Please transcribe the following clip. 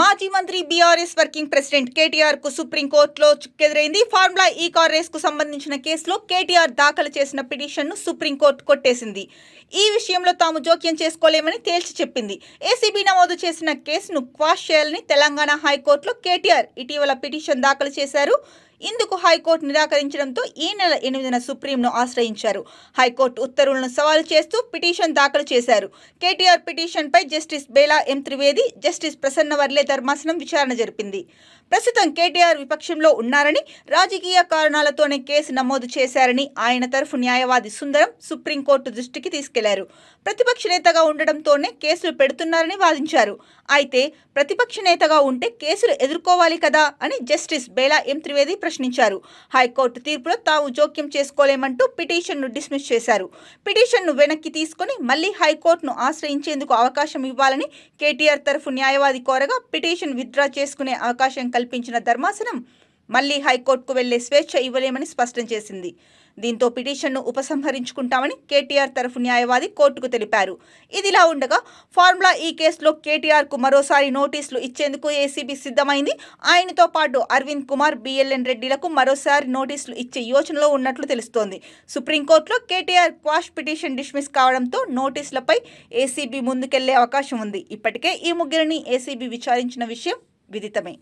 మాజీ మంత్రి BRS working president కేటీఆర్కు సుప్రీంకోర్టులో చిక్కెదురైంది. ఫార్ములా ఈ కార్ రేస్కు సంబంధించిన కేసులో కేటీఆర్ దాఖలు చేసిన పిటిషన్ను సుప్రీంకోర్టు కొట్టేసింది. ఈ విషయంలో తాము జోక్యం చేసుకోలేమని తేల్చి చెప్పింది. ఏసీబీ నమోదు చేసిన కేసును క్వాష్ చేయాలని తెలంగాణ హైకోర్టులో కేటీఆర్ ఇటీవల పిటిషన్ దాఖలు చేశారు. ఇందుకు హైకోర్టు నిరాకరించడంతో ఈ నెల ఎనిమిదిన సుప్రీంను ఆశ్రయించారు. హైకోర్టు ఉత్తర్వులను సవాలు చేస్తూ పిటిషన్ దాఖలు చేశారు. కేటీఆర్ పిటిషన్పై justice Bela M Trivedi justice Prasanna Varale ధర్మాసనం విచారణ జరిపింది. ప్రస్తుతం కేటీఆర్ విపక్షంలో ఉన్నారని రాజకీయ కారణాలతోనే కేసు నమోదు చేశారని ఆయన తరఫు న్యాయవాది సుందరం సుప్రీంకోర్టు దృష్టికి తీసుకెళ్ళారు. ప్రతిపక్ష నేతగా ఉండడంతోనే కేసులు పెడుతున్నారని వాదించారు. అయితే ప్రతిపక్ష నేతగా ఉంటే కేసులు ఎదుర్కోవాలి కదా అని జస్టిస్ బేలా ఎం త్రివేది ప్రశ్నించారు. హైకోర్టు తీర్పులో తాము జోక్యం చేసుకోలేమంటూ పిటిషన్ను డిస్మిస్ చేశారు. పిటిషన్ను వెనక్కి తీసుకుని మళ్ళీ హైకోర్టును ఆశ్రయించేందుకు అవకాశం ఇవ్వాలని కేటీఆర్ తరఫు న్యాయవాది కోరగా పిటిషన్ విత్డ్రా చేసుకునే అవకాశం కల్పించిన ధర్మాసనం మళ్ళీ హైకోర్టుకు వెళ్ళే స్వేచ్ఛ ఇవ్వలేమని స్పష్టం చేసింది. దీంతో పిటిషన్ను ఉపసంహరించుకుంటామని కేటీఆర్ తరఫు న్యాయవాది కోర్టుకు తెలిపారు. ఇదిలా ఉండగా ఫార్ములా ఈ కేసులో కేటీఆర్కు మరోసారి నోటీసులు ఇచ్చేందుకు ఏసీబీ సిద్ధమైంది. ఆయనతో పాటు అరవింద్ కుమార్ బిఎల్ఎన్ రెడ్డిలకు మరోసారి నోటీసులు ఇచ్చే యోచనలో ఉన్నట్లు తెలుస్తోంది. సుప్రీంకోర్టులో కేటీఆర్ క్వాష్ పిటిషన్ డిస్మిస్ కావడంతో నోటీసులపై ఏసీబీ ముందుకెళ్ళే అవకాశం ఉంది. ఇప్పటికే ఈ ముగ్గురిని ఏసీబీ విచారించిన విషయం విదితమే.